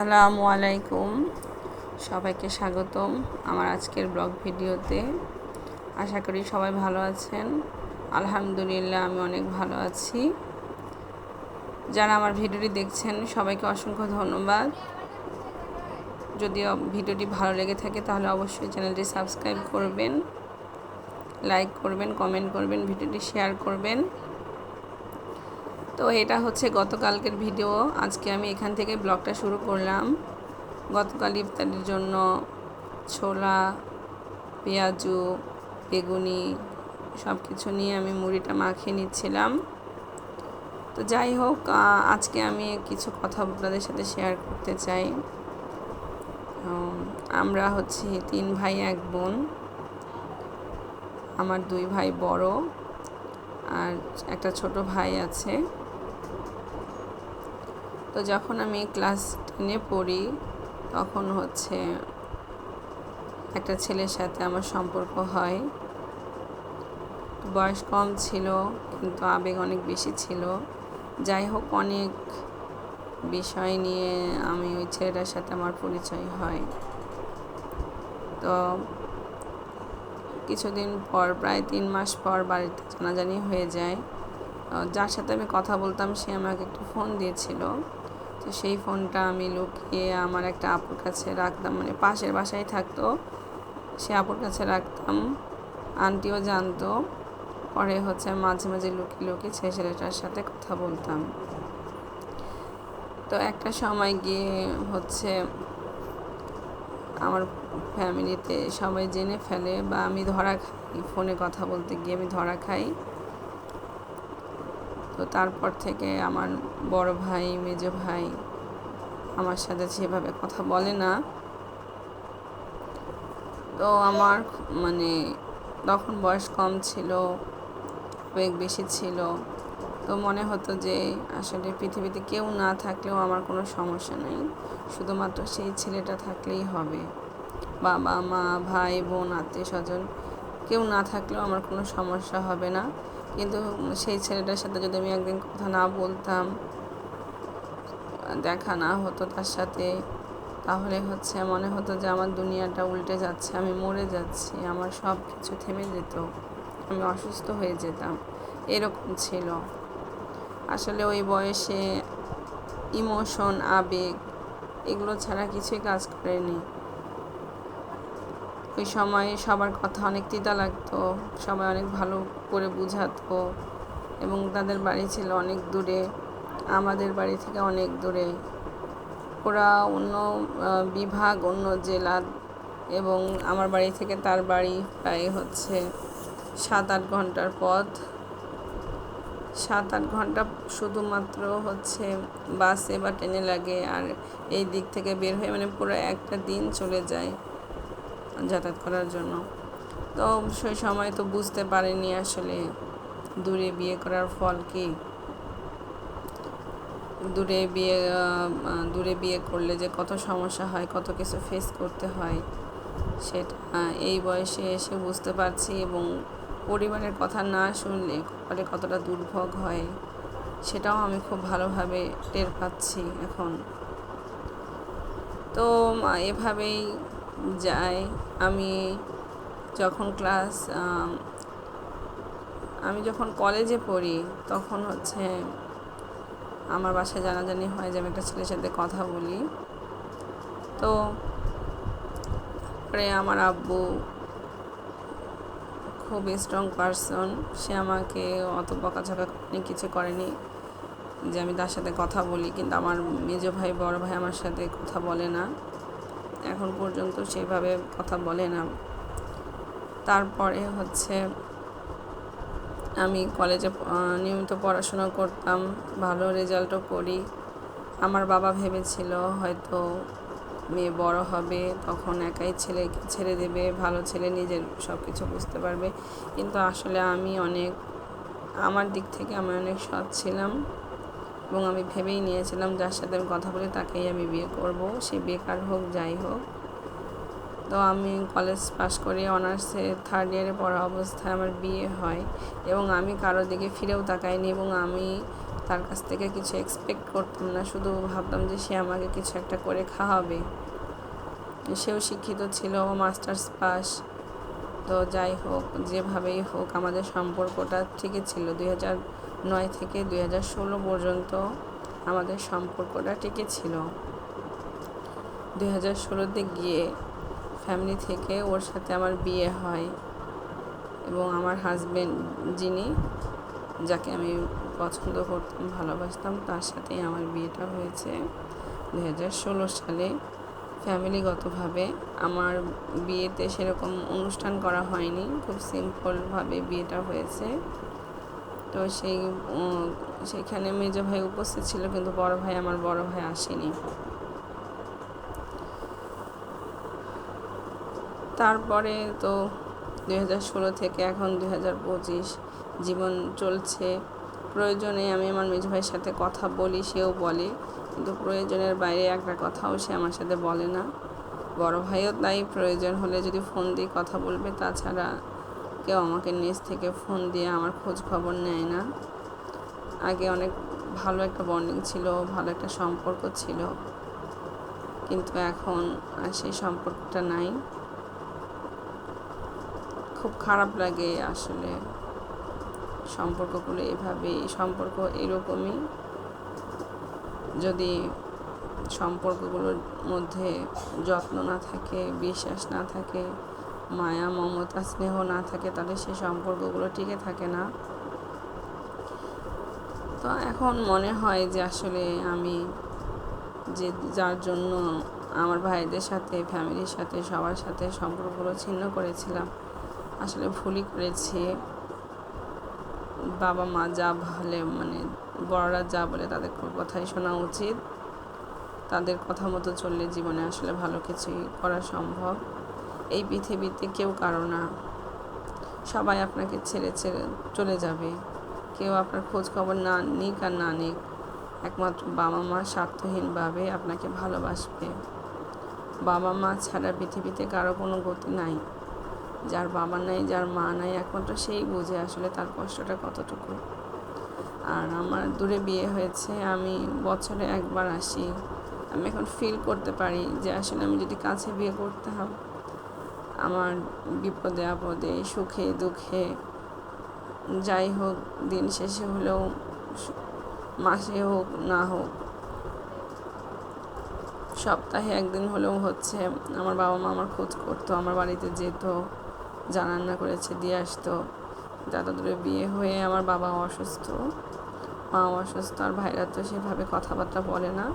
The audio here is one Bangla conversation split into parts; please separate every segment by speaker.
Speaker 1: আসসালামু আলাইকুম। সবাইকে স্বাগতম আমার আজকের ব্লগ ভিডিওতে। আশা করি সবাই ভালো আছেন। আলহামদুলিল্লাহ, আমি অনেক ভালো আছি। যারা আমার ভিডিওটি দেখছেন, সবাইকে অসংখ্য ধন্যবাদ। যদি ভিডিওটি ভালো লেগে থাকে, তাহলে অবশ্যই চ্যানেলটি সাবস্ক্রাইব করবেন, লাইক করবেন, কমেন্ট করবেন, ভিডিওটি শেয়ার করবেন। তো এটা হচ্ছে গতকালকের ভিডিও। আজকে আমি এখান থেকে ব্লগটা শুরু করলাম। গতকাল ইফতারির জন্য ছোলা, পেঁয়াজু, বেগুনি সব কিছু নিয়ে আমি মুড়িটা মাখিয়ে নিচ্ছিলাম। তো যাই হোক আজকে আমি কিছু কথা আপনাদের সাথে শেয়ার করতে চাই। আমরা হচ্ছে তিন ভাই, এক বোন। আমার দুই ভাই বড় আর একটা ছোট ভাই আছে। তো যখন আমি ক্লাস টেনে পড়ি, তখন হচ্ছে একটা ছেলের সাথে আমার সম্পর্ক হয়। বয়স কম ছিল, কিন্তু আবেগ অনেক বেশি ছিল। যাই হোক, অনেক বিষয় নিয়ে আমি ওই ছেলেটার সাথে আমার পরিচয় হয়। তো কিছুদিন পর, প্রায় তিন মাস পর বাড়িতে জানাজানি হয়ে যায়। যার সাথে আমি কথা বলতাম, সে আমাকে একটু ফোন দিয়েছিল। তো সেই ফোনটা আমি লুকিয়ে আমার একটা আপুর কাছে রাখতাম মানে পাশের বাসায় থাকতো। সে আপুর কাছে রাখতাম। আন্টিও জানতো। পরে হচ্ছে মাঝে মাঝে লুকিয়ে লুকিয়ে ছেলে ছেলেটার সাথে কথা বলতাম। তো একটা সময় গিয়ে হচ্ছে আমার ফ্যামিলিতে সবাই জেনে ফেলে বা আমি ধরা খাই, ফোনে কথা বলতে গিয়ে আমি ধরা খাই। তো তারপর থেকে আমার বড় ভাই, মেজো ভাই আমার সাথে সেভাবে কথা বলে না। তো আমার মানে তখন বয়স কম ছিল বেগ বেশি ছিল। তো মনে হতো যে আসলে পৃথিবীতে কেউ না থাকলেও আমার কোনো সমস্যা নেই। শুধুমাত্র সেই ছেলেটা থাকলেই হবে। বাবা, মা, ভাই, বোন আত্মীয় স্বজন কেউ না থাকলেও আমার কোনো সমস্যা হবে না। কিন্তু সেই ছেলেটার সাথে যদি আমি একদিন কথা না বলতাম, দেখা না হতো তার সাথে, তাহলে হচ্ছে মনে হতো যে আমার দুনিয়াটা উল্টে যাচ্ছে, আমি মরে যাচ্ছি, আমার সব কিছু থেমে যেত, আমি অসুস্থ হয়ে যেতাম, এরকম ছিল। আসলে ওই বয়সে ইমোশন আবেগ, এগুলো ছাড়া কিছুই কাজ করেনি। ওই সময় সবার কথা অনেক তিতা লাগতো, সবাই অনেক ভালো করে বুঝাতো এবং তাদের বাড়ি ছিল অনেক দূরে, আমাদের বাড়ি থেকে অনেক দূরে। ওরা অন্য বিভাগ, অন্য জেলা এবং আমার বাড়ি থেকে তার বাড়ি প্রায় হচ্ছে সাত আট ঘণ্টার পথ। সাত আট ঘণ্টা শুধুমাত্র হচ্ছে বাসে বা ট্রেনে লাগে আর এই দিক থেকে বের হয়ে মানে পুরো একটা দিন চলে যায়। যাতায়াত করার জন্য। তো সেই সময় তো বুঝতে পারিনি আসলে দূরে বিয়ে করার ফল কি। দূরে বিয়ে দূরে বিয়ে করলে যে কত সমস্যা হয়, কত কিছু ফেস করতে হয়, সেটা, এই বয়সে এসে বুঝতে পারছি এবং পরিবারের কথা না শুনলে কপালে কতটা দুর্ভোগ হয়, সেটাও আমি খুব ভালোভাবে টের পাচ্ছি এখন। তো এভাবেই যায় আমি যখন ক্লাস আমি যখন কলেজে পড়ি, তখন হচ্ছে আমার বাসায় জানাজানি হয় যে আমি একটা ছেলের সাথে কথা বলি। তো তারপরে আমার আব্বু খুব স্ট্রং পারসন সে আমাকে অত বকাঝকা করেনি কিছু করেনি যে আমি তার সাথে কথা বলি, কিন্তু আমার মেজো ভাই, বড় ভাই আমার সাথে কথা বলে না। এখন পর্যন্ত সেভাবে কথা বলে না। তারপরে হচ্ছে আমি কলেজে নিয়মিত পড়াশোনা করতাম, ভালো রেজাল্টও করি। আমার বাবা ভেবেছিল হয়তো মেয়ে বড় হবে, তখন একাই ছেলেকে ছেড়ে দেবে, ভালো ছেলে নিজের সব কিছু বুঝতে পারবে। কিন্তু আসলে আমি অনেক, আমার দিক থেকে আমি অনেক সৎ ছিলাম। এবং আমি ভেবেই নিয়েছিলাম যার সাথে আমি কথা বলি তাকেই আমি বিয়ে করব। সে বেকার হোক, যাই হোক। তো আমি কলেজ পাশ করে অনার্সে থার্ড ইয়ারে পড়া অবস্থায় আমার বিয়ে হয় এবং আমি কারোর দিকে ফিরেও তাকাইনি এবং আমি তার কাছ থেকে কিছু এক্সপেক্ট করতাম না। শুধু ভাবতাম যে সে আমাকে কিছু একটা করে খাওয়াবে। সেও শিক্ষিত ছিল মাস্টার্স পাস তো যাই হোক, যেভাবেই হোক, আমাদের সম্পর্কটা ঠিকই ছিল। দুই হাজার নয় থেকে দুই হাজার ষোলো পর্যন্ত আমাদের সম্পর্কটা টিকে ছিল। দুই হাজার ষোলোতে গিয়ে ফ্যামিলি থেকে ওর সাথে আমার বিয়ে হয় এবং আমার হাজব্যান্ড যিনি, যাকে আমি পছন্দ করতাম ভালোবাসতাম, তার সাথেই আমার বিয়েটা হয়েছে। দু হাজার ষোলো সালে ফ্যামিলিগতভাবে আমার বিয়েতে সেরকম অনুষ্ঠান করা হয়নি, খুব সিম্পলভাবে বিয়েটা হয়েছে। তো সেই সেখানে মেজো ভাই উপস্থিত ছিল, কিন্তু বড় ভাই আমার বড় ভাই আসেনি। তারপরে তো দুই হাজার ষোলো থেকে এখন দুই হাজার পঁচিশ জীবন চলছে। প্রয়োজনে আমি আমার মেজো ভাইয়ের সাথে কথা বলি, সেও বলে। কিন্তু প্রয়োজনের বাইরে একটা কথাও সে আমার সাথে বলে না। বড় ভাইও তাই, প্রয়োজন হলে যদি ফোন দিয়ে কথা বলবে, তাছাড়া কেউ আমাকে নিজ থেকে ফোন দিয়ে আমার খোঁজ খবর নেয় না। আগে অনেক ভালো একটা বন্ডিং ছিল, ভালো একটা সম্পর্ক ছিল। কিন্তু এখন আর সেই সম্পর্কটা নাই। খুব খারাপ লাগে আসলে সম্পর্কগুলো এভাবেই সম্পর্ক এরকমই। যদি সম্পর্কগুলোর মধ্যে যত্ন না থাকে, বিশ্বাস না থাকে মায়া, মমতা, স্নেহ না থাকে, তাহলে সেই সম্পর্কগুলো টিকে থাকে না। তো এখন মনে হয় যে আসলে আমি যে যার জন্য আমার ভাইদের সাথে, ফ্যামিলির সাথে, সবার সাথে সম্পর্কগুলো ছিন্ন করেছিলাম, আসলে ভুলই করেছি। বাবা মা যা ভালে মানে বড়রা যা বলে তাদের কথাই শোনা উচিত। তাদের কথা মতো চললে জীবনে আসলে ভালো কিছুই করা সম্ভব। এই পৃথিবীতে কেউ কারও না। সবাই আপনাকে ছেড়ে ছেড়ে চলে যাবে। কেউ আপনার খোঁজ খবর না নিক আর না নিক, একমাত্র বাবা মা স্বার্থহীনভাবে আপনাকে ভালোবাসবে। বাবা মা ছাড়া পৃথিবীতে কারও কোনো গতি নাই। যার বাবা নাই, যার মা নাই, একমাত্র সেই বুঝে আসলে তার কষ্টটা কতটুকু। আর আমার দূরে বিয়ে হয়েছে, আমি বছরে একবার আসি। আমি এখন ফিল করতে পারি যে আসলে আমি যদি কাছে বিয়ে করতাম আমার বিপদে আপদে, সুখে, দুঃখে, যাই হোক, দিন শেষে হলেও মাসে হোক, না হোক, সপ্তাহে একদিন হলেও হচ্ছে। আমার বাবা মা আমার খোঁজ করতো, আমার বাড়িতে যেত যা রান্না করেছে, দিয়ে আসতো। দাদা দূরে বিয়ে হয়ে আমার বাবা অসুস্থ মা অসুস্থ, আর ভাইরা তো সেভাবে কথাবার্তা বলে না।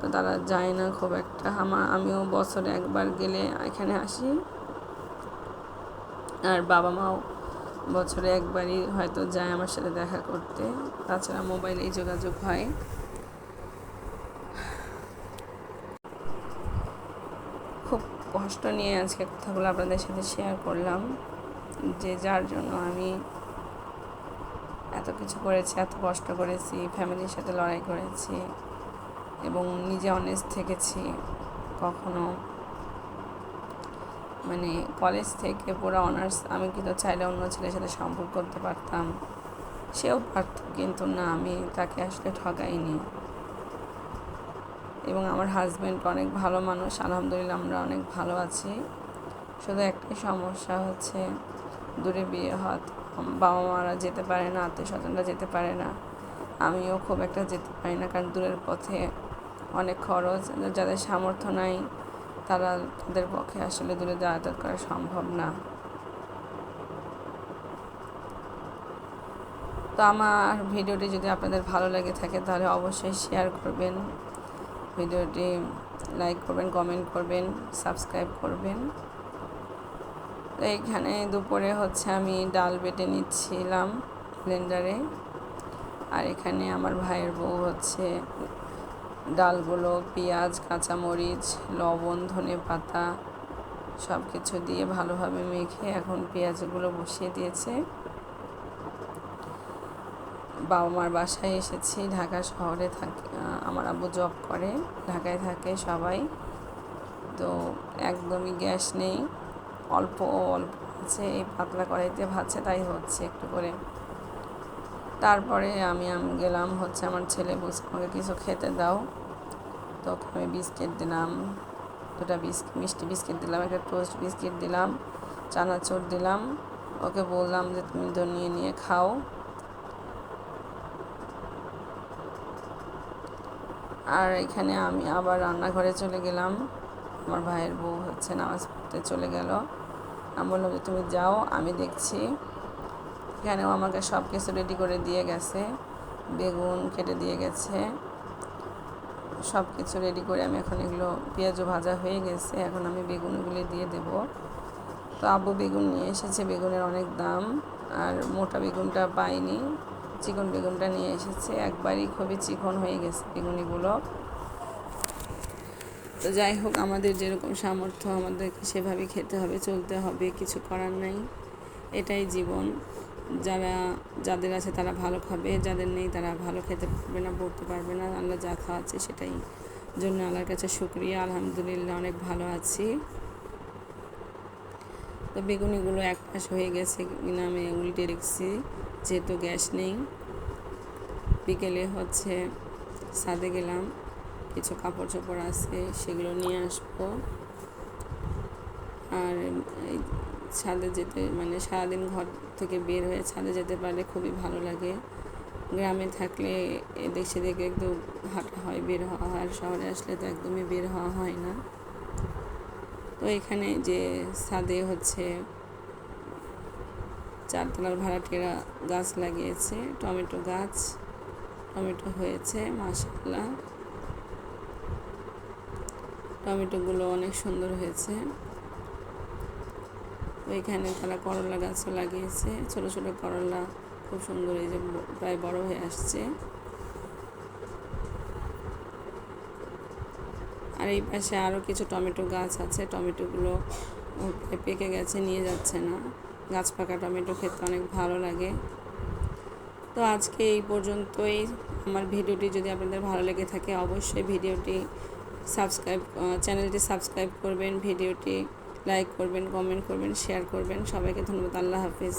Speaker 1: তো তারা যায় না খুব একটা। আমার আমিও বছরে একবার গেলে এখানে আসি। আর বাবা মাও বছরে একবারই হয়তো যায় আমার সাথে দেখা করতে। তাছাড়া মোবাইলেই যোগাযোগ হয়। খুব কষ্ট নিয়ে আজকে কথাগুলো আপনাদের সাথে শেয়ার করলাম। যে যার জন্য আমি এত কিছু করেছি, এত কষ্ট করেছি ফ্যামিলির সাথে লড়াই করেছি। এবং নিজে অনেস্ট থেকেছি। কখনো মানে কলেজ থেকে পুরো অনার্স আমি কিন্তু চাইলে অন্য ছেলের সাথে সম্পর্ক করতে পারতাম। সেও পারত, কিন্তু না, আমি তাকে আসলে ঠকাইনি। এবং আমার হাজব্যান্ড অনেক ভালো মানুষ, আলহামদুলিল্লাহ আমরা অনেক ভালো আছি। শুধু একটাই সমস্যা হচ্ছে, দূরে বিয়ে হওয়া বাবা মারা যেতে পারে না আত্মীয় স্বজনরা যেতে পারে না। আমিও খুব একটা যেতে পারি না, কারণ দূরের পথে অনেক খরচ, যাদের সামর্থ্য নাই, তারা তাদের পক্ষে আসলে দূরে যাতায়াত করা সম্ভব না। তো আমার ভিডিওটি যদি আপনাদের ভালো লেগে থাকে, তাহলে অবশ্যই শেয়ার করবেন। ভিডিওটি লাইক করবেন কমেন্ট করবেন সাবস্ক্রাইব করবেন। তো এইখানে দুপুরে হচ্ছে আমি ডাল বেটে নিচ্ছিলাম ব্লেন্ডারে আর এখানে আমার ভাইয়ের বউ হচ্ছে ডালগুলো, পেঁয়াজ, কাঁচামরিচ, লবণ, ধনে পাতা সব কিছু দিয়ে ভালোভাবে মেখে এখন পেঁয়াজগুলো বসিয়ে দিয়েছে। বাবা মার বাসায় এসেছি, ঢাকা শহরে থাকে, আমার আব্বু জব করে, ঢাকায় থাকে সবাই। তো একদমই গ্যাস নেই, অল্প অল্প আছে, এই পাতলা কড়াইতে ভাজছে, তাই হচ্ছে একটু করে। তারপরে আমি গেলাম হচ্ছে আমার ছেলে বলছে, আমাকে কিছু খেতে দাও। তখন আমি বিস্কিট দিলাম, দুটা বিস্কিট মিষ্টি বিস্কিট দিলাম, একটা টোস্ট বিস্কিট দিলাম, চানাচুর দিলাম। ওকে বললাম যে, তুমি তো নিয়ে নিয়ে খাও। আর এখানে আমি আবার রান্নাঘরে চলে গেলাম। আমার ভাইয়ের বউ হচ্ছে নামাজ পড়তে চলে গেল। আমি বললাম যে, তুমি যাও, আমি দেখছি। এখানেও আমাকে সব কিছু রেডি করে দিয়ে গেছে। বেগুন কেটে দিয়ে গেছে। সব কিছু রেডি করে আমি এখন এগুলো পেঁয়াজও ভাজা হয়ে গেছে। এখন আমি বেগুনগুলি দিয়ে দেব। তো আব্বু বেগুন নিয়ে এসেছে, বেগুনের অনেক দাম। আর মোটা বেগুনটা পাইনি। চিকন বেগুনটা নিয়ে এসেছে। একবারই খুবই চিকন হয়ে গেছে বেগুনিগুলো। তো যাই হোক, আমাদের যেরকম সামর্থ্য আমাদেরকে সেভাবে খেতে হবে, চলতে হবে, কিছু করার নাই। এটাই জীবন। যারা, যাদের আছে তারা ভালো খাবে, যাদের নেই তারা ভালো খেতে পারবে না, পড়তে পারবে না, আল্লাহ যা খাওয়াচ্ছে সেটাই। জন্য আল্লাহর কাছে শুক্রিয়া, আলহামদুলিল্লাহ অনেক ভালো আছি। তো বেগুনিগুলো এক পাশ হয়ে গেছে কিনা আমি উল্টে রেখেছি, যেহেতু গ্যাস নেই। বিকেলে হচ্ছে ছাদে গেলাম, কিছু কাপড় চোপড় আছে, সেগুলো নিয়ে আসব। আর ছাদে যেতে মানে সারাদিন ঘর থেকে বের হয়ে ছাদে যেতে পারলে খুবই ভালো লাগে। গ্রামে থাকলে এদিক সেদিক একটু হাঁটা হয়, বের হওয়া হয়। আর শহরে আসলে তো একদমই বের হওয়া হয় না। তো এখানে যে ছাদে হচ্ছে চারতলার ভাড়াটিরা গাছ লাগিয়েছে, টমেটো গাছ, টমেটো হয়েছে মাসাল্লাহ টমেটোগুলো অনেক সুন্দর হয়েছে। তো এখানে তারা করলা গাছও লাগিয়েছে। ছোট ছোট করলা খুব সুন্দর এই যে প্রায় বড় হয়ে আসছে। আর এই পাশে আরও কিছু টমেটো গাছ আছে। টমেটোগুলো পেকে গেছে, নিয়ে যাচ্ছে না। গাছ পাকা টমেটো খেতে অনেক ভালো লাগে। তো আজকে এই পর্যন্তই। আমার ভিডিওটি যদি আপনাদের ভালো লেগে থাকে, অবশ্যই ভিডিওটি সাবস্ক্রাইব চ্যানেলটি সাবস্ক্রাইব করবেন। ভিডিওটি লাইক করবেন কমেন্ট করবেন শেয়ার করবেন। সবাইকে ধন্যবাদ আল্লাহ হাফিজ।